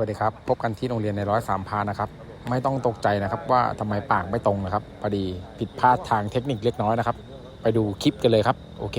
วัสดีครับ พบกันที่โรงเรียนในร้อยสามพานะครับ ไม่ต้องตกใจนะครับว่าทำไมปากไม่ตรงนะครับพอดีผิดพลาดทางเทคนิคเล็กน้อยนะครับ ไปดูคลิปกันเลยครับ โอเค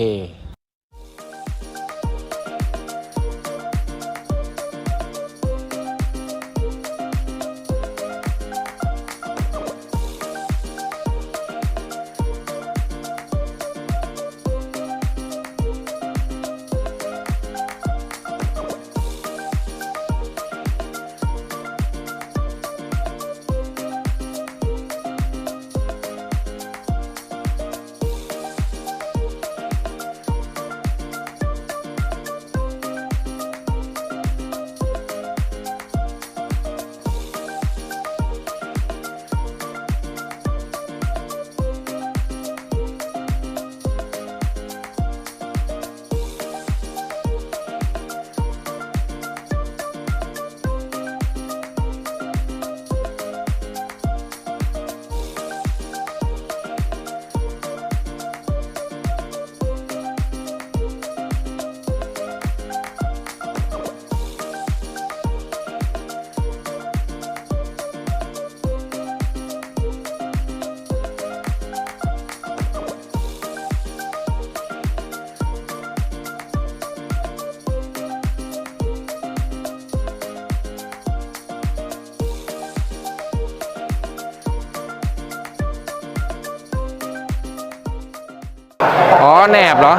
แหนบเหรอ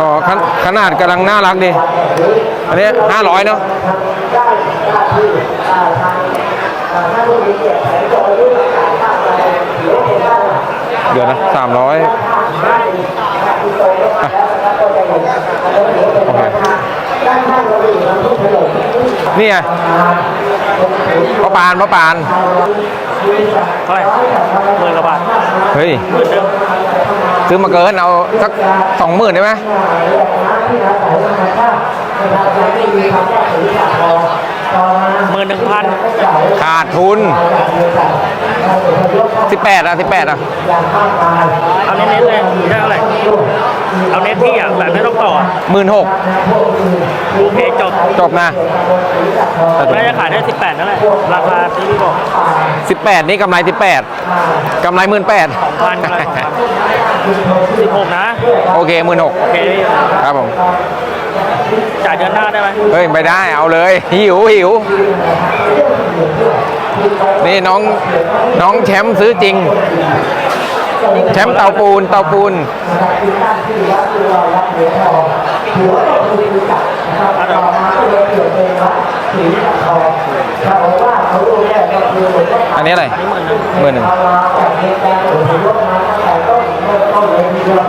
อ๋อขขนาดกำลังน่ารักดีอันนี้ห้าร้อยเนาะเดี๋ยวนะสามร้อยโอเค นี่ไงมะปานมะปานเท่าไหร่หมื่นกว่าบาทเฮ้ยหมื่นหนึ่งซื้อมาเกินเอาสักสองหมื่นได้ไหม หมื่นหนึ่งพันขาดทุนสิบแปดอะสิบแปดอะ เอาเน้นๆเลยได้เท่าไหร่เอาเน้นที่อะแบบไม่ต้องต่อหมื่นหกโอเคจบจบนะแต่น่าจะขายได้สิบแปดนั่นแหละราคาที่พี่บอกสิบแปดนี่กำไรสิบแปดกำไรหมื่นแปดสองพันอะไรสองพันสิบหกนะ โอเคหมื่นหกโอเค ครับผม จ่ายเดือนหน้าได้ไหมเฮ้ยไม่ได้เอาเลย หิวหิว นี่น้องน้องแชมป์ซื้อจริง แชมป์เตาปูนเตาปูน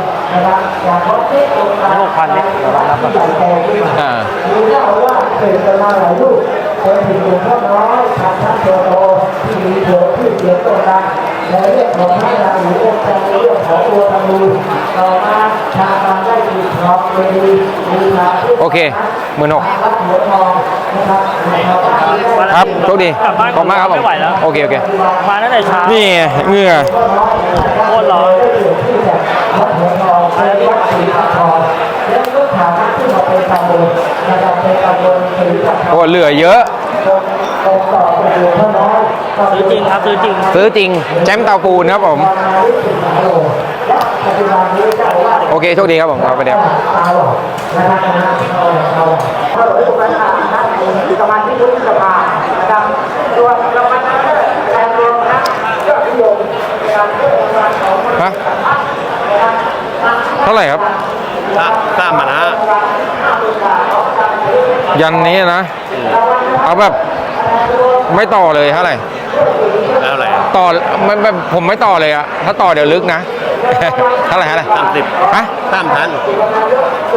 เอาเดี๋ยวอัน นี้อะไรอันนี้หมื่นหนึ่งหมื่นหนึ่องขอันนี้หกพันดิเดี๋ยวเรารับก่อนอ่าโอเคหมื่นหกครับโชคดีกลับบ้านขอบมากครับผมไม่ไหวแล้วโอเคโอเคมาตั้งแต่เช้านี่เงื่อโคตรร้อนอะไรที่โอ้เหลือเยอะซื้อจริงครับซื้อจริงซื้อจริงแชมป์เตาปูนครับผมโอเคโชคดีครับผมครับไปเดี๋ยวสมาชิกวุฒิสภานะครับส่วนรางวัลชนะเลิศแทนรวมคณะยอดนิยมในการเลือกรางวัลของฮะ เท่าไหร่ครับ สามพันห้ายันนี้นะ เอาแบบไม่ต่อเลยเท่าไหร่แล้วอะไรต่อไม่ไม่ผมไม่ต่อเลยอะถ้าต่อเดี๋ยวลึกนะ เท่าไหร่เท่าไหร่สามสิบฮะสามพัน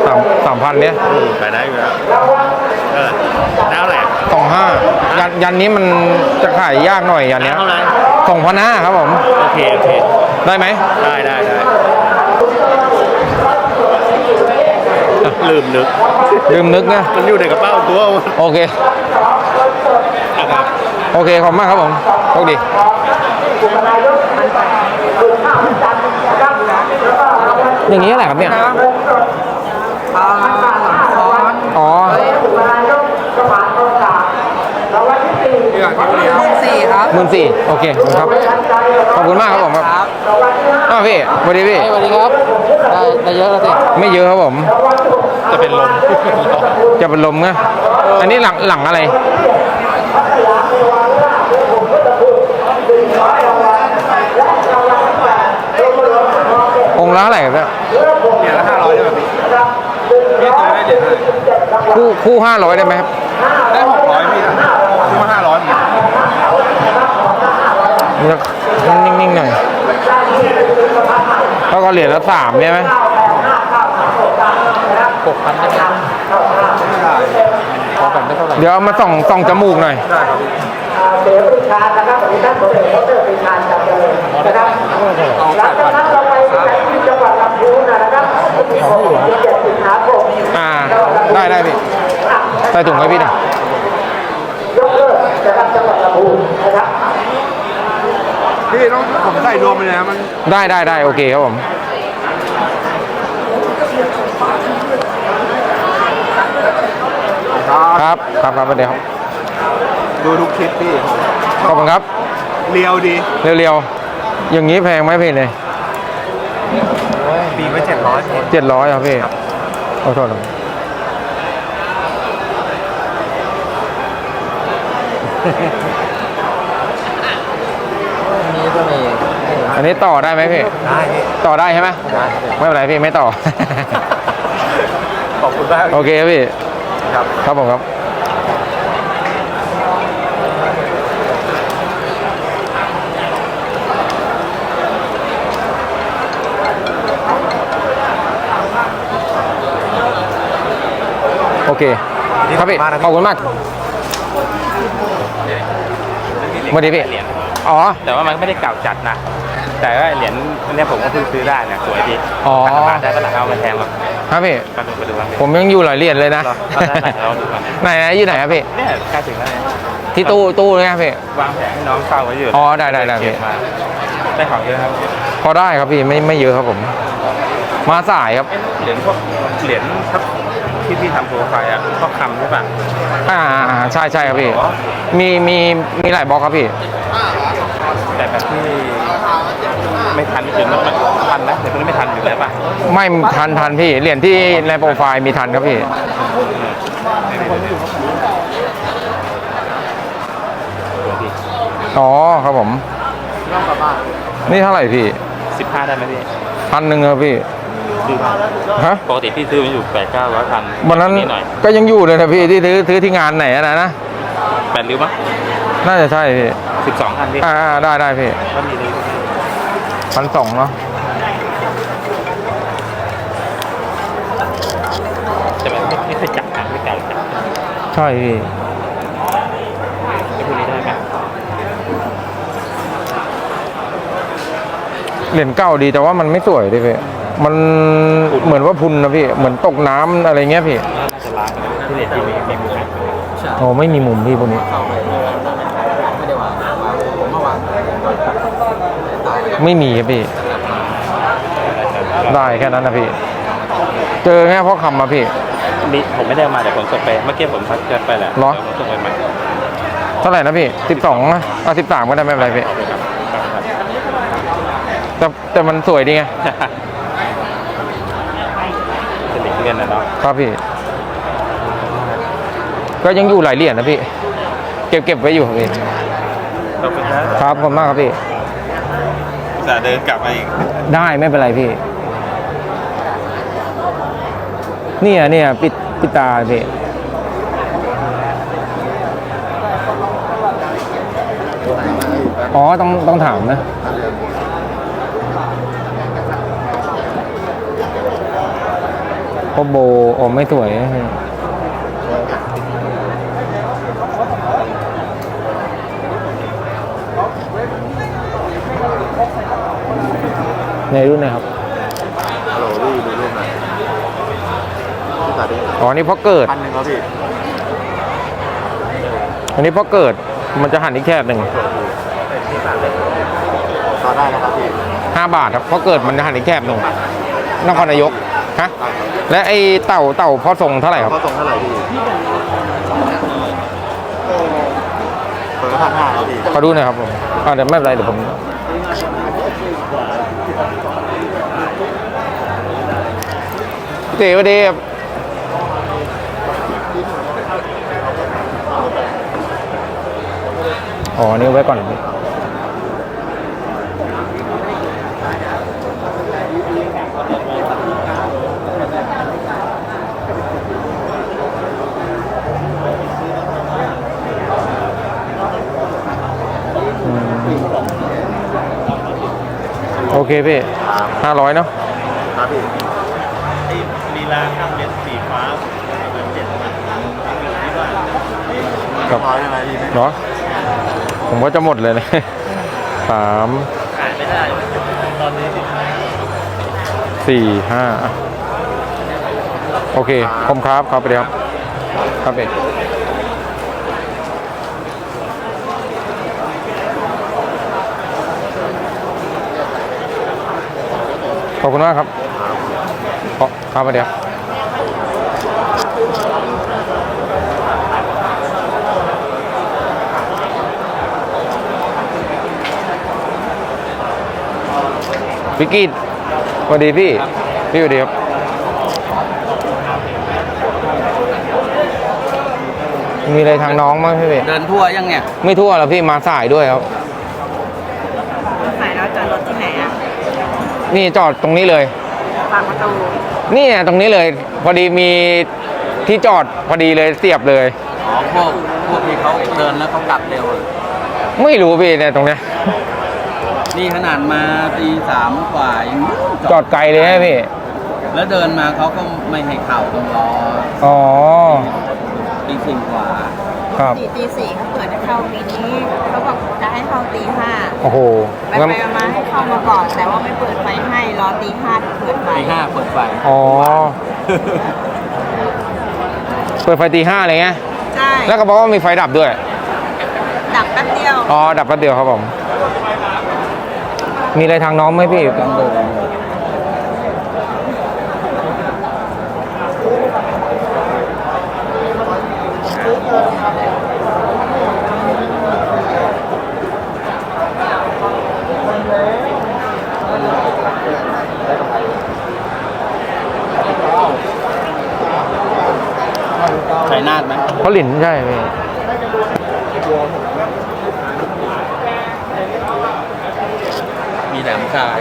สามสามพันเนี้ยอืมขายได้อยู่แล้วเออแล้วอะไรสองห้ายันยันนี้มันจะขายยากหน่อยยันเนี้ยเท่าไหร่สองพันห้าครับผม โอเค โอเค ได้ไหมได้ได้ได้ ลืมนึกลืมนึกนะมันอยู่ในกระเป๋าตัวโอเคโอเคขอบมากครับผมโชคดีอย่างนี้แหละครับเนี่ยอ๋อมื่นสี่ครับมื่นสี่โอเคขอบคุณครับ ขอบคุณมากครับผมครับอ้าวพี่สวัสดีพี่สวัสดีครับ ได้เยอะแล้วสิไม่เยอะครับผม จะเป็นลม จะเป็นลมไงอันนี้หลังหลังอะไร องค์ละเท่าไหร่ครับเนี่ยเหรียญละห้าร้อยได้แบบนี้พี่ซื้อได้เหรียญเท่าไหร่คู่คู่ห้าร้อยได้ไหมครับ ได้หกร้อยพี่นะซื้อมาห้าร้อยเหมือนกันนิ่งๆหน่อยแล้วก็เหรียญละสามใช่ไหม หกพันได้ไหมขอแบ่งได้เท่าไหร่เดี๋ยวเอามาส่องส่องจมูกหน่อย ได้ครับพี่เสือปรีชานะครับวันนี้ท่านสมเด็จพระเจ้าปรีชาจับเจริญนะครับหลังจากนั้นเราไปที่จังหวัดลำพูนนะครับที่ของที่เจ็ดสิงหาคมอ่า ได้ได้พี่ใส่ถุงให้พี่หน่อยยกเลิกนะครับจังหวัดลำพูนนะครับพี่ต้องผมใส่รวมไปเลยนะมัน ได้ได้ได้โอเคครับผม ครับครับครับครับสวัสดีครับดูทุกคลิปพี่ขอบคุณครับ เรียวดี เร็วๆ อย่างนี้แพงไหมพี่เนี่ยปีไว้เจ็ดร้อยเจ็ดร้อยครับพี่ขอโทษครับนี้ก็มีอันนี้ต่อได้ไหมพี่ ได้พี่ต่อได้ใช่ไหมได้ไม่เป็นไรพี่ไม่ต่อ ขอบคุณมากโอเคครับพี่ ครับ ครับผมครับ โอเค ครับพี่ ขอบคุณมากสวัสดีพี่ เหรียญอ๋อ แต่ว่ามันไม่ได้เก่าจัดนะ แต่ว่าเหรียญอันเนี้ยผมก็เพิ่งซื้อได้นะสวยดีอ๋อพันบาทได้ปะล่ะเอามาแทงแบบ ครับพี่ไปดูไปดูกันผมยังอยู่หลายเหรียญเลยนะเอาได้ไหนเราดูกันไหนไหนอยู่ไหนครับพี่ เนี่ยใกล้ถึงแล้วเนี่ยที่ตู้ตู้เลยครับพี่ วางแผนให้น้องเฝ้าไว้อยู่อ๋อได้ได้ได้เก็บมาได้ของเยอะครับพอได้ครับพี่ไม่ไม่เยอะครับผม มาสายครับเหรียญพวกเหรียญที่พี่ทำโปรไฟล์อะพวกคำใช่ป่ะอ่าอ่าใช่ใช่ครับพี่ มีมีมีหลายบล็อกครับพี่ แต่แบบที่ ไม่ทันไม่ถึงมันทันนะแต่มันไม่ทันอยู่แล้วป่ะไม่ทันทันพี่เหรียญที่ในโปรไฟล์มีทันครับพี่อ๋อครับผมนี่เท่าไหร่พี่สิบห้าได้ไหมพี่พันหนึ่งครับพี่ดูมาฮะปกติพี่ซื้อมันอยู่แปดเก้าร้อยพันวันนั้นหน่อยก็ยังอยู่เลยนะพี่ที่ซื้อซื้อที่งานไหนอะนะนะแปดริ้วมั้งน่าจะใช่พี่สิบสองพันพี่อ่าอ่าได้ได้พี่ก็มีริ้ว พันสองเนาะแต่มันไม่ไม่เคยจับนะไม่เก่าจับใช่พี่ไอ้พวกนี้ได้ไหมเหรียญเก่าดีแต่ว่ามันไม่สวยดิพี่มันเหมือนว่าพุนนะพี่ เหมือนตกน้ำอะไรเงี้ยพี่น่าจะล้างกันนะที่เหรียญที่มีมีมุมไหมโอ้ไม่มีมุมพี่พวกนี้ เข้าไปไม่ได้วางวางผมมาวาง ไม่มีครับพี่ ได้แค่นั้นนะพี่ เจอแค่พ่อคำมาพี่ มีผมไม่ได้เอามาแต่ผมส่งไป เมื่อกี้ผมพักเกินไปแหละเหรอ ดี๋ยวผมส่งไปใหม่เท่าไหร่นะพี่สิบสองอะสิบสามก็ได้ไม่เป็นไรพี่ เอาไปครับครับครับ แต่แต่มันสวยดีไงจะหลีกเลี่ยงนะเนาะครับพี่ ก็ยังอยู่หลายเหรียญนะพี่ เก็บเก็บไว้อยู่ครับพี่ ขอบคุณนะครับขอบคุณมากครับพี่ จะเดินกลับมาอีกได้ไม่เป็นไรพี่ เนี่ยเนี่ยปิดปิดตาพี่อ๋อต้องต้องถามนะพราะโบโอไม่สวย ในรุ่นไหนะครับฮัลโหลพี่ดูรูปหน่อยพี่ตัดดิอ๋อนี่เพราะเกิด พันหนึ่งครับพี่อันนี้เพราะเกิดมันจะหันอีกแคบหนึ่งต่อได้นะครับพี่ห้าบาทครับเพราะเกิดมันจะหันอีกแคบหนึ่งนครนายกฮะและไอ้เต่าเต่าพ่อทรงเท่าไหร่ครับ เขาส่งเท่าไหร่พี่เปิดพันห้าครับพี่ ขอดูหน่อยครับผมอ่าเดี๋ยวไม่เป็นไรเดี๋ยวผมพี่เต๋อสวัสดีครับอ๋อ นี่ไว้ก่อนพี่โอเคพี่ห้าร้อยเนาะครับพี่ ข้ามเลนสีฟ้าเจ็ดครับร้อยอะไรพี่ไม่เนาะผมว่าจะหมดเลยนะสามขายไม่ได้ ตอนนี้สี่ห้าอะโอเคขอบคุณครับครับไปเลยครับ ครับเอกขอบคุณมากครับขอครับไปเดี๋ยว พี่กีดสวัสดีพี่ พี่สวัสดีครับ มีอะไรทางน้องบ้างพี่เบเดินทั่วยังเนี่ยไม่ทั่วแล้วพี่มาสายด้วยครับสายเราจอดรถที่ไหนอะนี่จอดตรงนี้เลย ปากประตูนี่ไงตรงนี้เลย พอดีมีที่จอดพอดีเลยเสียบเลย อ๋อพวกพวกที่เขาเดินแล้วเขากลับเร็วไม่รู้พี่เนี่ยตรงเนี้ย นี่ขนาดมาตีสามกว่ายังจอดไกลเลยนะพี่ แล้วเดินมาเขาก็ไม่ให้เข่าต้องรออ๋อ ตีสี่กว่า ครับตีตีสี่เขาเปิดให้เข้าปีนี้เขาบอกจะให้เข้าตีห้าโอ้โหไปงั้นไปมาให้เข้ามาก่อน แต่ว่าไม่เปิดไฟให้รอตีห้าถึงเปิดไฟตีห้าเปิดไฟอ๋อ เปิดไฟตีห้าเลยไงใช่ แล้วก็บอกว่ามีไฟดับด้วย ดับแป๊บเดียว อ๋อ ดับแป๊บเดียวครับผม มีอะไรทางน้องไหมพี่กังโดงใช้นาดไหมเขาหลินใช่พี่ มีแหลมชาย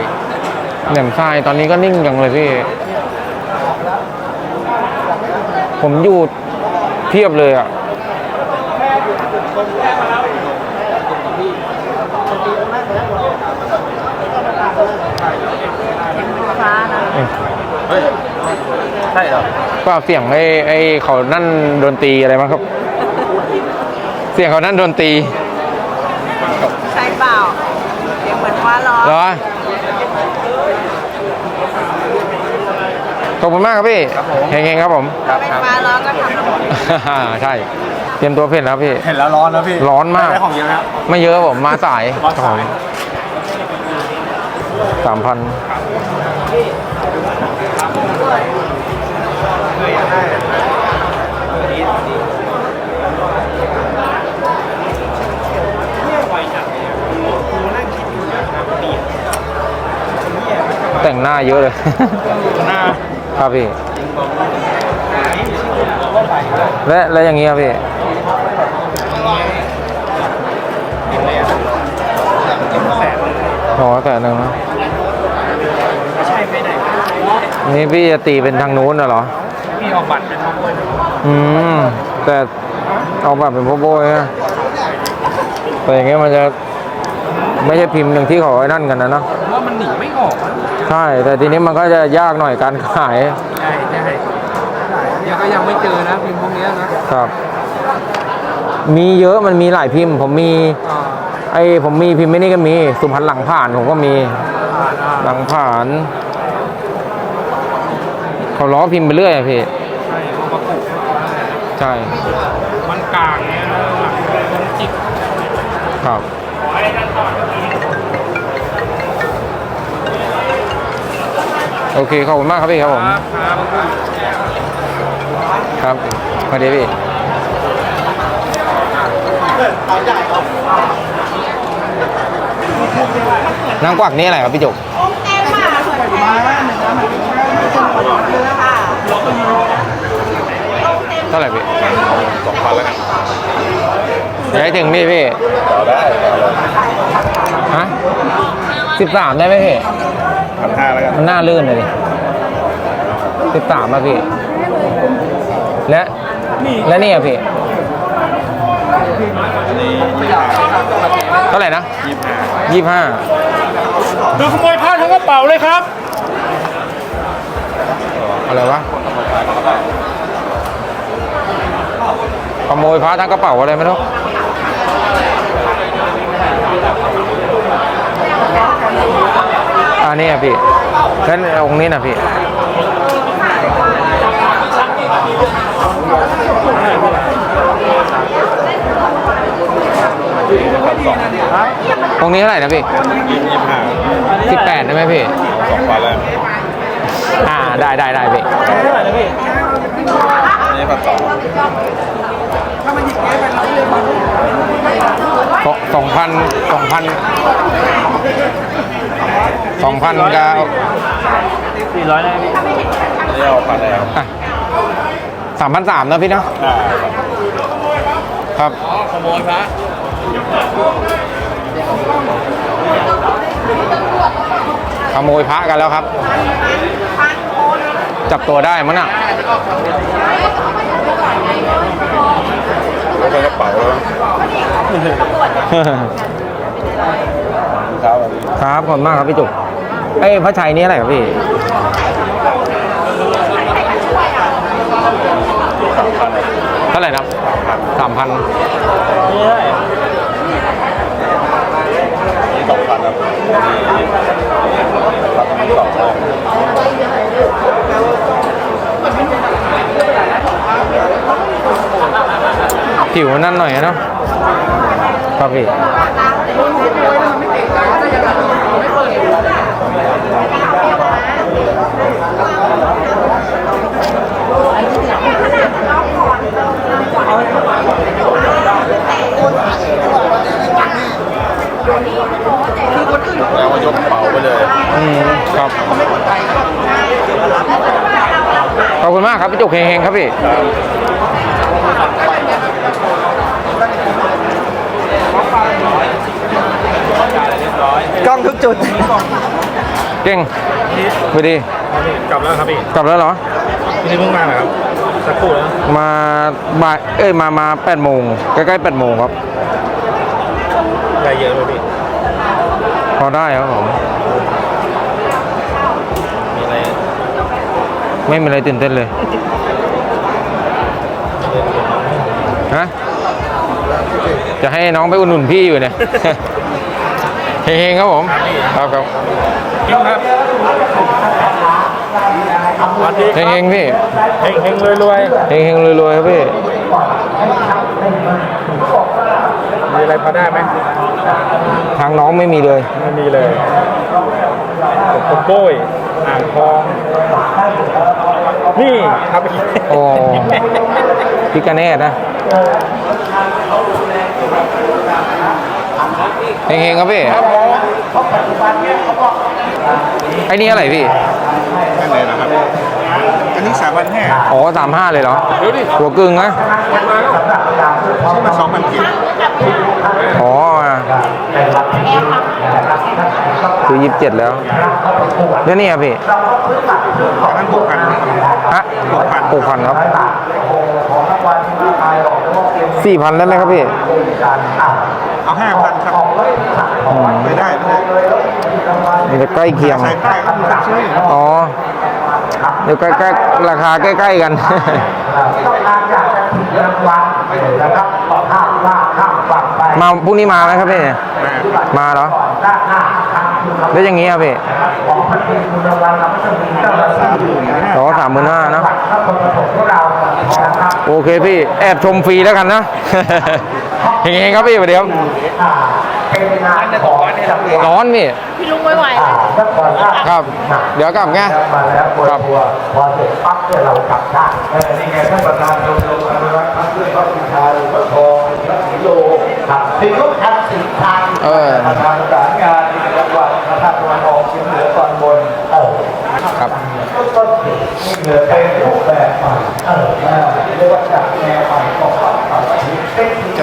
แหนมทรายตอนนี้ก็นิ่งจังเลยพี่ ผมอยู่เทียบเลยอะฟ้านะเฮ้ยใช่เหรอก็เสียงไอ้ไอ้เขานั่นดนตรีอะไรมั้งครับ เสียงเขานั่นดนตรีใช่เปล่าเสียงเหมือนฟ้าร้องเหรอ ขอบคุณมากครับพี่ครับผม เฮงๆครับผม ครับไม่ครับฟ้าร้องก็ทำระบบใช่ เตรียมตัวเพ่นแล้วพี่ เห็นแล้วร้อนแล้วพี่ร้อนมาก ได้ของเยอะนะครับ ไม่เยอะผมมาสายมาสาย สามพันแต่งหน้าเยอะเลย หน้า ครับพี่ และและอย่างนี้ครับพี่อ๋อแสนหนึ่งนะนี่พี่จะตีเป็นทางนู้นน่ะเหรอ พี่ออกบัตรเป็นพ่อบ้วยอืม แต่เอาแบบเป็นพวกโบยนะแต่อย่างเงี้ยมันจะ ไม่ใช่พิมพ์หนึ่งที่เขาไอ้นั่นกันนะเนาะว่ามันหนีไม่ออกอะ ใช่ แต่ทีนี้มันก็จะยากหน่อยการขาย ใช่ใช่ยังก็ยังไม่เจอนะพิมพ์พวกเนี้ยนะครับ มีเยอะมันมีหลายพิมพ์ ผมมีอ่าไอ้ผมมีพิมพ์ไม่นี่ก็มี สุพรรณหลังผ่านผมก็มีผ่านอ่าหลังผ่าน เขาล้อพิมพ์ไปเรื่อยอะพี่ ใช่เอามาปลูกใช่ มันกลางเนี้ยนะหลังมันจิกครับ โอเคขอบคุณมากครับพี่ครับผมครับครับครับสวัสดีพี่นางกวักนี่อะไรครับพี่จุกเอ็มอะค่ะเท่าไหร่พี่สองพันแล้วกันอย่าให้ถึงนี่พี่ต่อได้ฮะสิบสามได้ไหมพี่พัน ห้าแล้วกันมันน่าลื่นเลยดิสิบสามอะพี่ และและนี่อะพี่เท่าไหร่นะยี่ห้าดูขโมยผ้าทั้งกระเป๋าเลยครับ อะไรวะ ขโมยพระทั้งกระเป๋าอะไรไม่รู้อันนี้อะพี่ แค่องค์นี้นะพี่องค์นี้เท่าไหร่นะพี่ยี่ห้าสิบแปดได้ไหมพี่สองพันแล้ว อ่า ได้ได้ได้พี่นี่พันสองสองสองพันสองพัน สองพันกับสี่ร้อยได้พี่นี่เอาพันแล้วสามพันสามนะพี่เนาะอ่าครับขโมยพระขโมยพระกันแล้วครับ จับตัวได้มั้งน่ะเอาไปกระเป๋าแล้ว เช้าแบครับขอบคุณมากครับพี่จุกเอ้ยพระชัยนี่อะไรครับพี่สามพันเท่าไหร่นะสามพันนี่ได้นี่สองพันครับนี่พันสองผิวนั่นหน่อยนะเนาะครับพี่ แล้วก็ยกกระเป๋าไปเลยอืมครับขอบคุณมากครับพี่จุกเฮงๆครับพี่ กล้องทุกจุด เก่งไปดีกลับแล้วครับพี่กลับแล้วเหรอนี่เพิ่งมาเหรอครับสักครู่แล้วมาบ่ายเอ้ยมามาแปดโมงใกล้ๆแปดโมงครับได้เยอะไหมพี่พอได้ครับผมมีอะไรไม่มีอะไรตื่นเต้นเลยฮะจะให้น้องไปอุดหนุนพี่อยู่เนี่ย เฮงๆครับผม ครับครับจริงครับสวัสดีเฮงๆพี่ เฮงเฮงรวยรวยเฮงๆรวยๆครับพี่มีอะไรพอได้ไหมทางน้องไม่มีเลย ไม่มีเลยผมโป้ยอ่างทอง นี่ครับโอ้พิกาเนตนะ เฮงๆครับพี่ไอ้นี่อะไรพี่แค่ไหนนะครับอันนี้สามพันห้าอ๋อสามห้าเลยเหรอหัวกึ่งนะซื้อมาสองพันกินอ๋อคือยี่สิบเจ็ดแล้วแล้วนี่ครับพี่อันนั้นหกพันฮะหกพันครับสี่พันได้ไหมครับพี่ เอาห้าพันครับอืมไม่ได้ไม่ได้มันจะใกล้เคียงใส่ป้ายก็มีคนซื้ออยู่อ๋อเดี๋ยวใกล้ๆราคาใกล้ ๆ กันต้องการอยากจะถูกรางวัลนะครับก็ข้ามว่าข้ามฝั่งไปมาพรุ่งนี้มาไหมครับพี่มาเหรอด้านหน้าทางคุณแล้วอย่างงี้ครับพี่ของพันธีคุณรางวัลเราก็จะมีเจ้าหน้าที่อยู่นะอ๋อสามหมื่นห้านะถ้าคนประสบพวกเรานะครับโอเคพี่แอบชมฟรีแล้วกันนะ เฮงๆครับพี่สวัสดีครับอ่าเป็นงานของจังหวัดร้อนพี่พี่ลุงไม่ไหวอ่าถ้าก่อนหน้าครับ เดี๋ยวกลับไงมาแล้วปวดครับหัวพอเสร็จปั๊บเนี่ยเรากลับได้เออนี่ไงท่านประธานชมรมอนุรักษ์พระเพื่อนพระพิชาหรือพระทองพระศรีโลขับสีรุ่งทำสีทางเออประธานประสานงานจังหวัดภาคตะวันออกเฉียงเหนือตอนบนเออครับต้นสีนี่เหลือเป็นรูปแบบใหม่เออเรียกว่าจากแนวใหม่ของ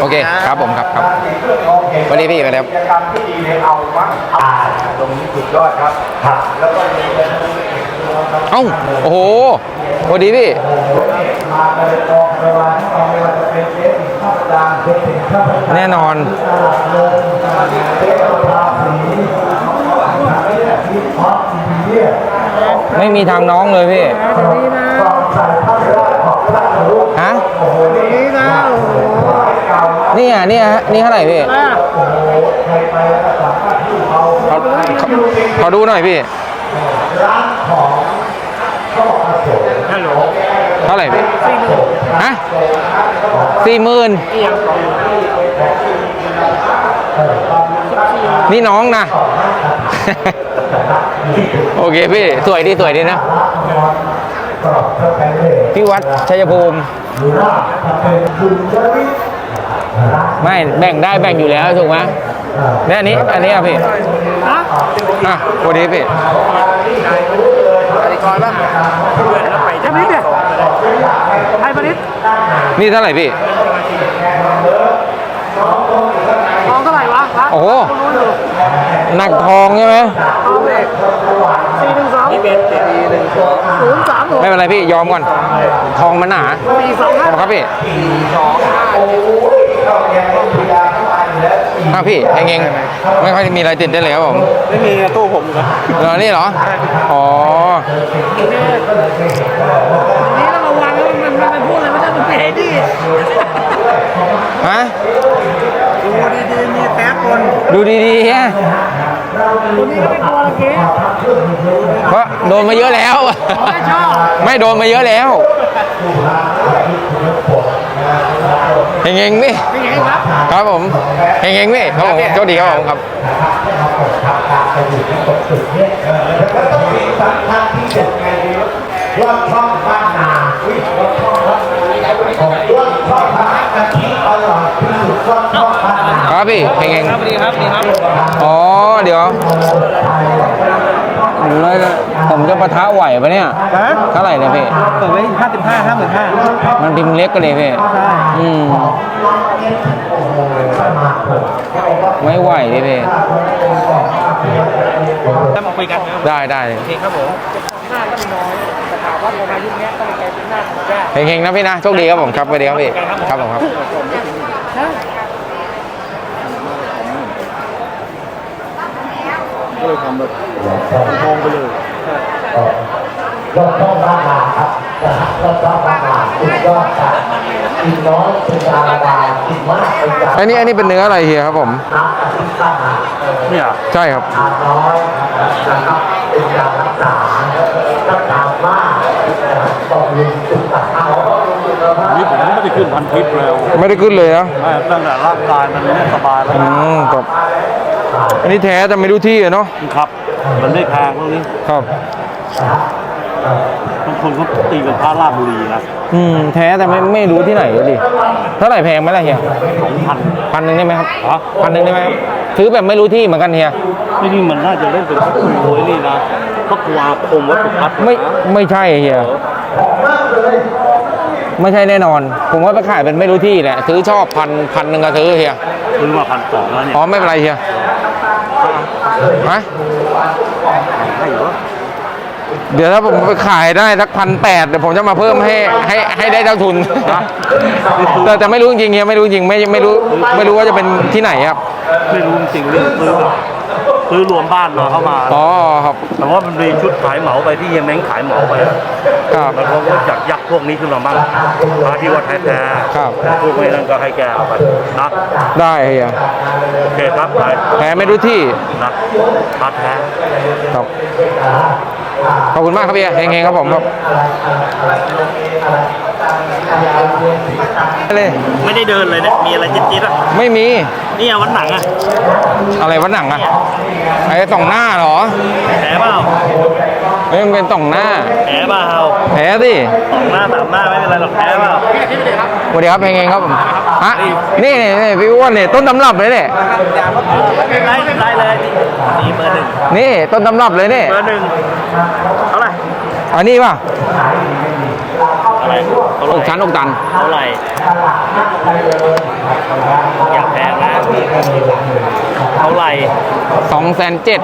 โอเคครับผมครับครับเรื่องของเหตุสวัสดีพี่มาแล้วกิจกรรมที่ดีในเอามั้งอ่าตรงนี้สุดยอดครับครับแล้วก็มีเป็นเอ้าโอ้โหสวัสดีพี่มาเลยกองระวานกองไม่ว่าจะเป็นเจ๊สิงห์ข้าวดางเจ๊สิงห์ข้าวดางแน่นอนตลาดลงเจ๊ราศีที่ฮอตทีเนี่ยไม่มีทางน้องเลยพี่กองใส่ผ้าเสื้อของพระรูปฮะโอ้โห นี่นะโอ้โหเก่านี่อะนี่ฮะนี่เท่าไหร่พี่โอ้โหใครไปแล้วก็สามารถที่เขาขอขอขอดูหน่อยพี่ร้านของก็อโศกเท่าไหร่พี่ฮะสี่หมื่นนี่น้องนะ โอเคพี่ สวยดีสวยดีนะก็ถ้าไปเลยพี่วัดชัยภูมิ ไม่แบ่งได้แบ่งอยู่แล้วถูกไหมเนี่ยอันนี้อันนี้อะพี่อะสวัสดีพี่จะนิดเนี่ยไอ้มานิดนี่เท่าไหร่พี่ทองเท่าไหร่วะวะโอ้โหหนักทองใช่ไหมทองเลขสี่หนึ่งสองนี่เป็นสี่หนึ่งสองศูนย์สามหกไม่เป็นไรพี่ยอมก่อน ทองมันหนาสี่สองขห้าอบคุณครับพี่โอ้ยเข้าแกง ก็มียาเข้าไปอยู่แล้วสี่อ้าวพี่เองเองไม่ค่อยมีอะไรตื่นเต้นเลยครับผมไม่มีตู้ผมครับเหรอนี่เหรอ อ๋อนี้เราระวังแล้วมันมันพูดอะไรไม่ได้มันเป็นดิฮะดูดีๆมีแป๊บคนดูดีๆฮะ คนนี้ก็เป็นตัวละเกี้เพราะโดนมาเยอะแล้ว ไม่ชอบไม่โดนมาเยอะแล้วเฮงเงๆพี่เป็นไงครับครับผมเฮงเงๆพี่ครับผมโชคดีครับผมครับแล้วก็มีสำคัญที่สุดไงรอดช่องบ้านนาอุ้ยรอดช่องบ้านนาของรอดช่องบ้านกะทิอร่อย ครับพี่เฮงเงครับดีครับดีครับๆอ๋อเดี๋ยวแล้วผมจะปะทะไหวปะเนี่ยเท่าไหร่เนี่ยพี่เปิดไว้ห้าสิบห้าห้าหมื่นห้ามันพิมพ์เล็กกันเลยพี่อืมไม่ไหวดิพี่จะมาคุยกันนะได้ได้โอเคครับผมหน้าก็มีน้อยแต่ถามว่าพอมายุคนี้ต้องเป็นใจเป็นหน้าของแก่เฮงๆนะพี่นะโชคดีครับผมครับสวัสดีครับพี่ครับผมครับ ก็เลยทำแบบทองไปเลยรอดช่องบ้านนาครับรอดช่องบ้านนาสุดยอดครับกินน้อยเป็นยาระบายกินมากเป็นยาอันนี้อันนี้เป็นเนื้ออะไรเฮียครับผมน้ำกะทิบ้านนาเนี่ยใช่ครับทานน้อยนะครับเป็นยารักษาถ้าทานมากต้องมีสุขภาพนี่ผมไม่ได้ขึ้นพันทิพย์แล้ว ไม่ได้ขึ้นเลยนะไม่ตั้งแต่ร่างกายมันไม่สบายแล้วอืมครับ อันนี้แท้แต่ไม่รู้ที่อะเนาะครับ มันไม่แพงพวกนี้ครับบางคนเขาตีเป็นพระราชบุรีนะอืมแท้แต่ไม่ไม่รู้ที่ไหนเลยดิเท่าไหร่แพงไหมล่ะเฮียสองพันพันหนึ่งได้ไหมครับฮะพันหนึ่งได้ไหมครับซื้อแบบไม่รู้ที่เหมือนกันเฮียไม่นี่มันน่าจะเล่นเป็นพระครูไว้นี่นะพระครูอาคมวัดสุทัศน์นะไม่ไม่ใช่เฮีย ไม่ใช่แน่นอน ผมว่าไปขายเป็นไม่รู้ที่แหละซื้อชอบพันพันหนึ่งก็ซื้อเฮียซื้อมาพันสองแล้วเนี่ยอ๋อไม่เป็นไรเฮียฮะให้เหรอเดี๋ยวถ้าผมไปขายได้สักพันแปดเดี๋ยวผมจะมาเพิ่มให้ให้ให้ได้เท่าทุนแต่แต่ไม่รู้จริงๆเฮียไม่รู้จริงไม่ไม่รู้ไม่รู้ว่าจะเป็นที่ไหนครับ ไม่รู้จริงๆเรื่องซื้อแบบ ซื้อรวมบ้านมาเข้ามา อ๋อครับ แต่ว่ามันมีชุดขายเหมาไปที่เฮียเม้งขายเหมาไปอะครับ แล้วเขาก็จัดยักษ์พวกนี้ขึ้นมาบ้างพระที่ว่าแท้แท้ๆครับ พวกไม่นั่นก็ให้แกเอาไปนะได้เฮียโอเคครับไปแพ้ไม่รู้ที่นะพระแท้ ครับ ขอบคุณมากครับเฮียเฮงๆครับผมครับ เลยไม่ได้เดินเลยเนี่ยมีอะไรจิ๊ดๆอะไม่มี นี่อะวันหนังอะอะไรวะหนังอะไอ้สองหน้าเหรอแผลเปล่าเฮ้ยมันเป็นต่องหน้าแพ้เปล่าแพ้สิสองหน้าสามหน้าไม่เป็นไรหรอกแพ้เปล่าสวัสดีครับเพลงเองครับผมฮะนี่นี่นี่พี่อ้วนเนี่ยต้นตำรับเลยเนี่ยได้ได้เลยนี่เบอร์หนึ่งนี่ต้นตำรับเลยเนี่ยเบอร์หนึ่งเท่าไหร่อันนี้ป่ะอะไรเท่าไห อร่กชั้นอกตัน เท่าไหร่อย่าแพ้นะเท่าไหร่สองแสนเจ็ด